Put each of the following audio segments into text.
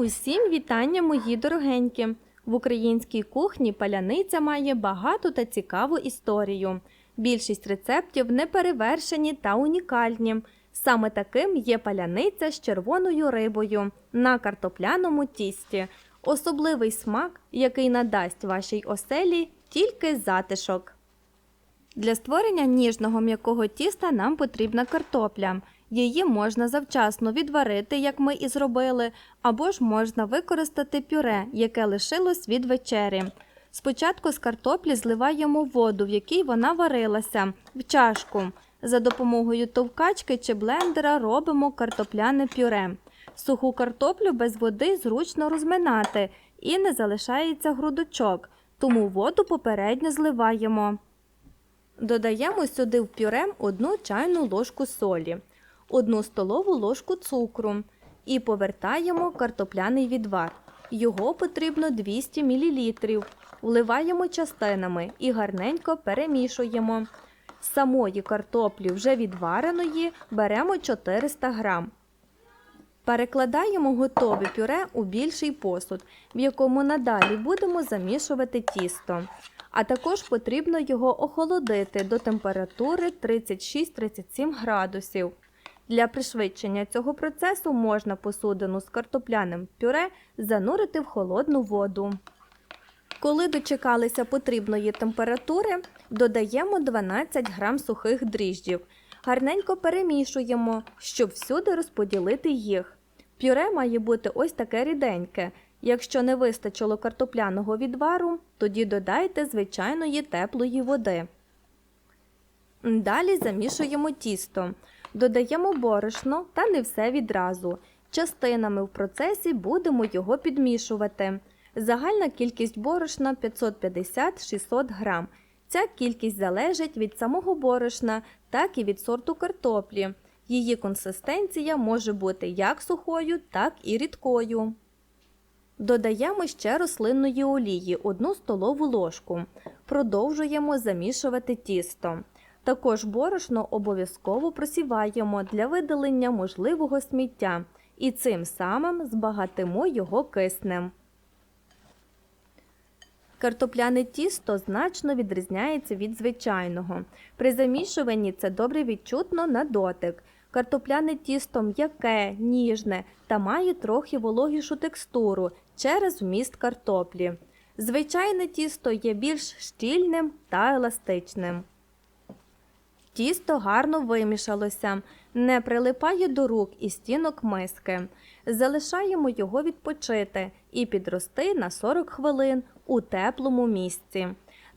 Усім вітання, мої дорогенькі! В українській кухні паляниця має багату та цікаву історію. Більшість рецептів неперевершені та унікальні. Саме таким є паляниця з червоною рибою на картопляному тісті. Особливий смак, який надасть вашій оселі тільки затишок. Для створення ніжного м'якого тіста нам потрібна картопля. Її можна завчасно відварити, як ми і зробили, або ж можна використати пюре, яке лишилось від вечері. Спочатку з картоплі зливаємо воду, в якій вона варилася, в чашку. За допомогою товкачки чи блендера робимо картопляне пюре. Суху картоплю без води зручно розминати і не залишається грудочок, тому воду попередньо зливаємо. Додаємо сюди в пюре одну чайну ложку солі, одну столову ложку цукру і повертаємо картопляний відвар. Його потрібно 200 мл. Вливаємо частинами і гарненько перемішуємо. Самої картоплі вже відвареної беремо 400 грам. Перекладаємо готове пюре у більший посуд, в якому надалі будемо замішувати тісто. А також потрібно його охолодити до температури 36-37 градусів. Для пришвидшення цього процесу можна посудину з картопляним пюре занурити в холодну воду. Коли дочекалися потрібної температури, додаємо 12 грам сухих дріжджів. Гарненько перемішуємо, щоб всюди розподілити їх. Пюре має бути ось таке ріденьке. Якщо не вистачило картопляного відвару, тоді додайте звичайної теплої води. Далі замішуємо тісто. Додаємо борошно та не все відразу. Частинами в процесі будемо його підмішувати. Загальна кількість борошна 550-600 грам. Ця кількість залежить від самого борошна, так і від сорту картоплі. Її консистенція може бути як сухою, так і рідкою. Додаємо ще рослинної олії 1 столову ложку. Продовжуємо замішувати тісто. Також борошно обов'язково просіваємо для видалення можливого сміття і цим самим збагатимо його киснем. Картопляне тісто значно відрізняється від звичайного. При замішуванні це добре відчутно на дотик. Картопляне тісто м'яке, ніжне та має трохи вологішу текстуру через вміст картоплі. Звичайне тісто є більш щільним та еластичним. Тісто гарно вимішалося, не прилипає до рук і стінок миски. Залишаємо його відпочити і підрости на 40 хвилин у теплому місці.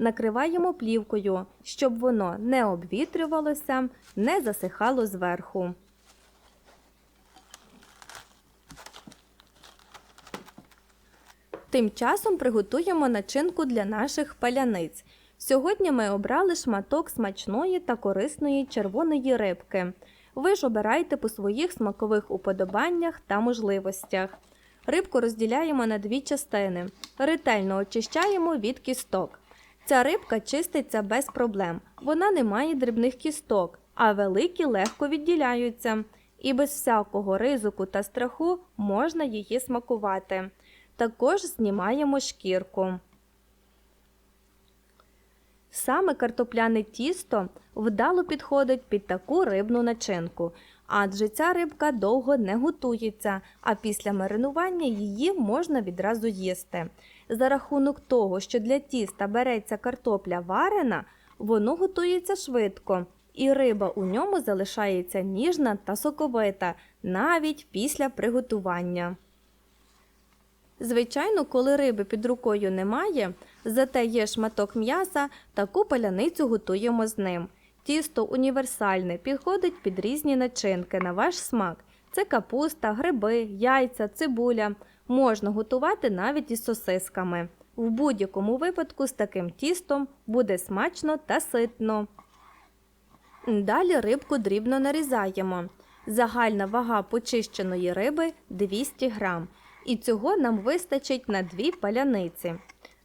Накриваємо плівкою, щоб воно не обвітрювалося, не засихало зверху. Тим часом приготуємо начинку для наших паляниць. Сьогодні ми обрали шматок смачної та корисної червоної рибки. Ви ж обирайте по своїх смакових уподобаннях та можливостях. Рибку розділяємо на дві частини. Ретельно очищаємо від кісток. Ця рибка чиститься без проблем. Вона не має дрібних кісток, а великі легко відділяються. І без всякого ризику та страху можна її смакувати. Також знімаємо шкірку. Саме картопляне тісто вдало підходить під таку рибну начинку, адже ця рибка довго не готується, а після маринування її можна відразу їсти. За рахунок того, що для тіста береться картопля варена, воно готується швидко, і риба у ньому залишається ніжна та соковита навіть після приготування. Звичайно, коли риби під рукою немає, зате є шматок м'яса, таку паляницю готуємо з ним. Тісто універсальне, підходить під різні начинки на ваш смак. Це капуста, гриби, яйця, цибуля. Можна готувати навіть із сосисками. В будь-якому випадку з таким тістом буде смачно та ситно. Далі рибку дрібно нарізаємо. Загальна вага почищеної риби 200 грам. І цього нам вистачить на дві паляниці.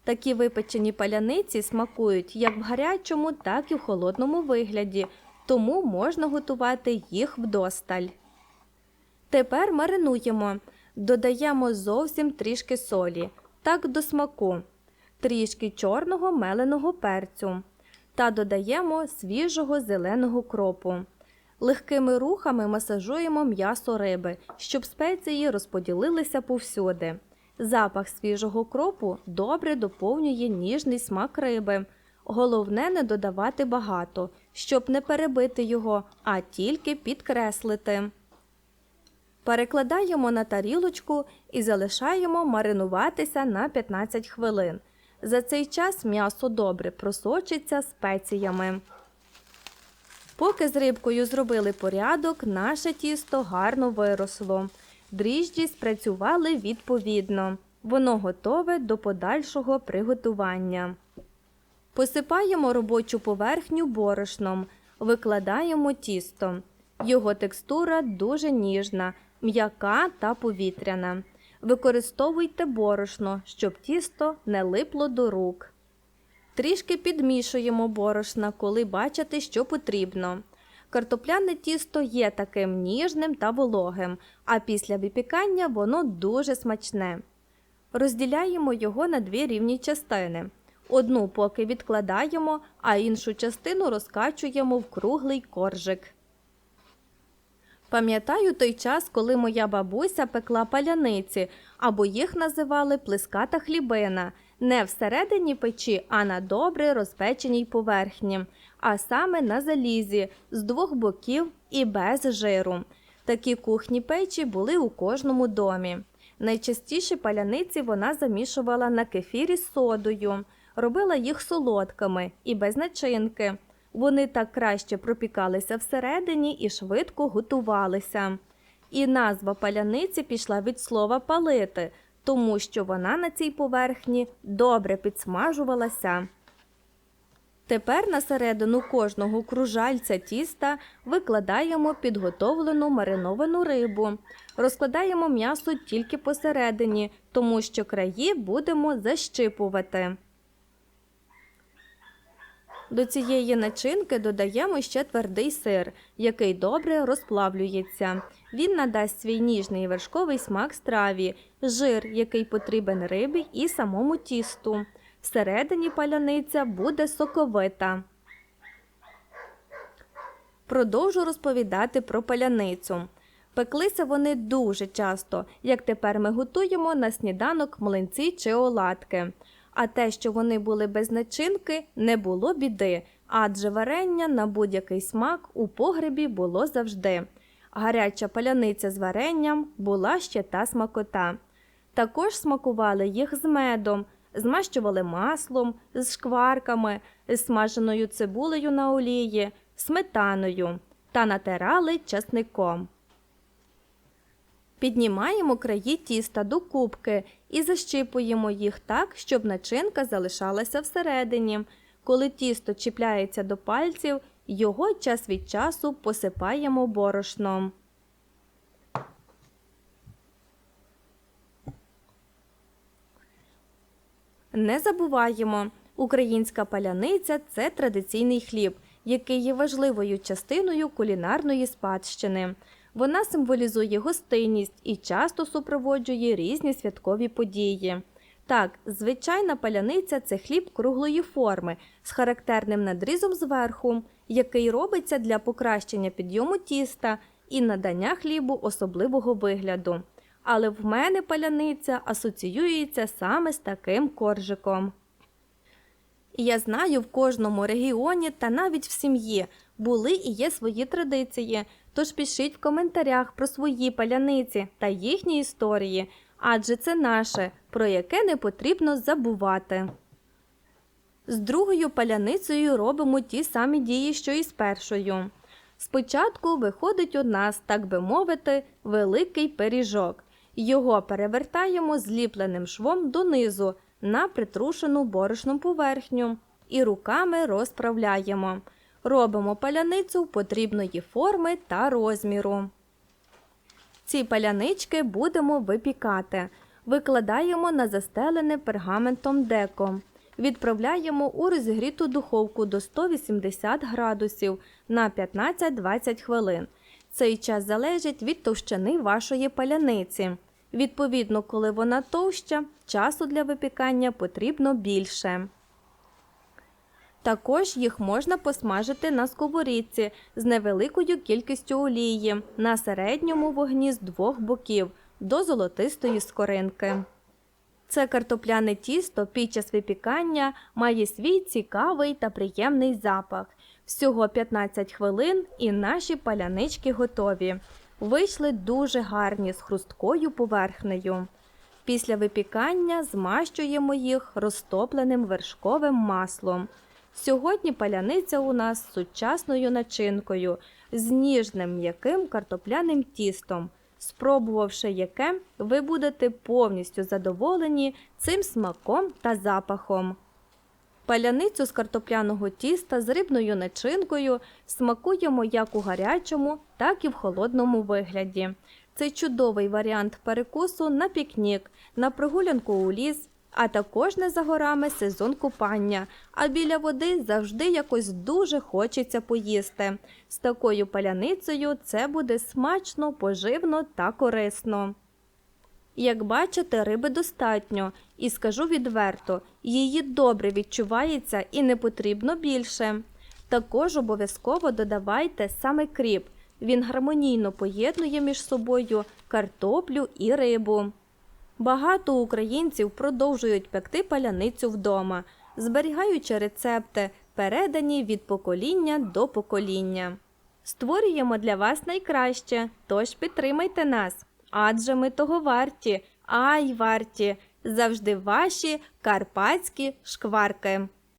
Такі випечені паляниці смакують як в гарячому, так і в холодному вигляді, тому можна готувати їх вдосталь. Тепер маринуємо. Додаємо зовсім трішки солі, так до смаку, трішки чорного меленого перцю та додаємо свіжого зеленого кропу. Легкими рухами масажуємо м'ясо риби, щоб спеції розподілилися повсюди. Запах свіжого кропу добре доповнює ніжний смак риби. Головне не додавати багато, щоб не перебити його, а тільки підкреслити. Перекладаємо на тарілочку і залишаємо маринуватися на 15 хвилин. За цей час м'ясо добре просочиться спеціями. Поки з рибкою зробили порядок, наше тісто гарно виросло. Дріжджі спрацювали відповідно. Воно готове до подальшого приготування. Посипаємо робочу поверхню борошном, викладаємо тісто. Його текстура дуже ніжна, м'яка та повітряна. Використовуйте борошно, щоб тісто не липло до рук. Трішки підмішуємо борошна, коли бачите, що потрібно. Картопляне тісто є таким ніжним та вологим, а після випікання воно дуже смачне. Розділяємо його на дві рівні частини. Одну поки відкладаємо, а іншу частину розкачуємо в круглий коржик. Пам'ятаю той час, коли моя бабуся пекла паляниці, або їх називали плеската хлібина, не всередині печі, а на добре розпеченій поверхні, а саме на залізі з двох боків і без жиру. Такі кухні печі були у кожному домі. Найчастіше паляниці вона замішувала на кефірі з содою, робила їх солодкими і без начинки. Вони так краще пропікалися всередині і швидко готувалися. І назва паляниці пішла від слова палити, тому що вона на цій поверхні добре підсмажувалася. Тепер на середину кожного кружальця тіста викладаємо підготовлену мариновану рибу. Розкладаємо м'ясо тільки посередині, тому що краї будемо защипувати. До цієї начинки додаємо ще твердий сир, який добре розплавлюється. Він надасть свій ніжний вершковий смак страві, жир, який потрібен рибі і самому тісту. Всередині паляниця буде соковита. Продовжу розповідати про паляницю. Пеклися вони дуже часто, як тепер ми готуємо на сніданок млинці чи оладки. А те, що вони були без начинки, не було біди, адже варення на будь-який смак у погребі було завжди. Гаряча паляниця з варенням була ще та смакота. Також смакували їх з медом, змащували маслом, з шкварками, з смаженою цибулею на олії, сметаною та натирали часником. Піднімаємо краї тіста до кубки і защипуємо їх так, щоб начинка залишалася всередині. Коли тісто чіпляється до пальців, його час від часу посипаємо борошном. Не забуваємо, українська паляниця це традиційний хліб, який є важливою частиною кулінарної спадщини. Вона символізує гостинність і часто супроводжує різні святкові події. Так, звичайна паляниця це хліб круглої форми з характерним надрізом зверху, який робиться для покращення підйому тіста і надання хлібу особливого вигляду. Але в мене паляниця асоціюється саме з таким коржиком. Я знаю, в кожному регіоні та навіть в сім'ї були і є свої традиції. Тож пишіть в коментарях про свої паляниці та їхні історії, адже це наше, про яке не потрібно забувати. З другою паляницею робимо ті самі дії, що і з першою. Спочатку виходить у нас, так би мовити, великий пиріжок. Його перевертаємо зліпленим швом донизу на притрушену борошну поверхню і руками розправляємо. Робимо паляницю потрібної форми та розміру. Ці палянички будемо випікати. Викладаємо на застелене пергаментом деко. Відправляємо у розігріту духовку до 180 градусів на 15-20 хвилин. Цей час залежить від товщини вашої паляниці. Відповідно, коли вона товща, часу для випікання потрібно більше. Також їх можна посмажити на сковорідці з невеликою кількістю олії на середньому вогні з двох боків до золотистої скоринки. Це картопляне тісто під час випікання має свій цікавий та приємний запах. Всього 15 хвилин і наші палянички готові. Вийшли дуже гарні з хрусткою поверхнею. Після випікання змащуємо їх розтопленим вершковим маслом. Сьогодні паляниця у нас з сучасною начинкою, з ніжним м'яким картопляним тістом. Спробувавши яке, ви будете повністю задоволені цим смаком та запахом. Паляницю з картопляного тіста з рибною начинкою смакуємо як у гарячому, так і в холодному вигляді. Це чудовий варіант перекусу на пікнік, на прогулянку у ліс, а також не за горами сезон купання. А біля води завжди якось дуже хочеться поїсти. З такою паляницею це буде смачно, поживно та корисно. Як бачите, риби достатньо, і скажу відверто, її добре відчувається і не потрібно більше. Також обов'язково додавайте саме кріп. Він гармонійно поєднує між собою картоплю і рибу. Багато українців продовжують пекти паляницю вдома, зберігаючи рецепти, передані від покоління до покоління. Створюємо для вас найкраще, тож підтримайте нас, адже ми того варті, ай варті, завжди ваші карпатські шкварки.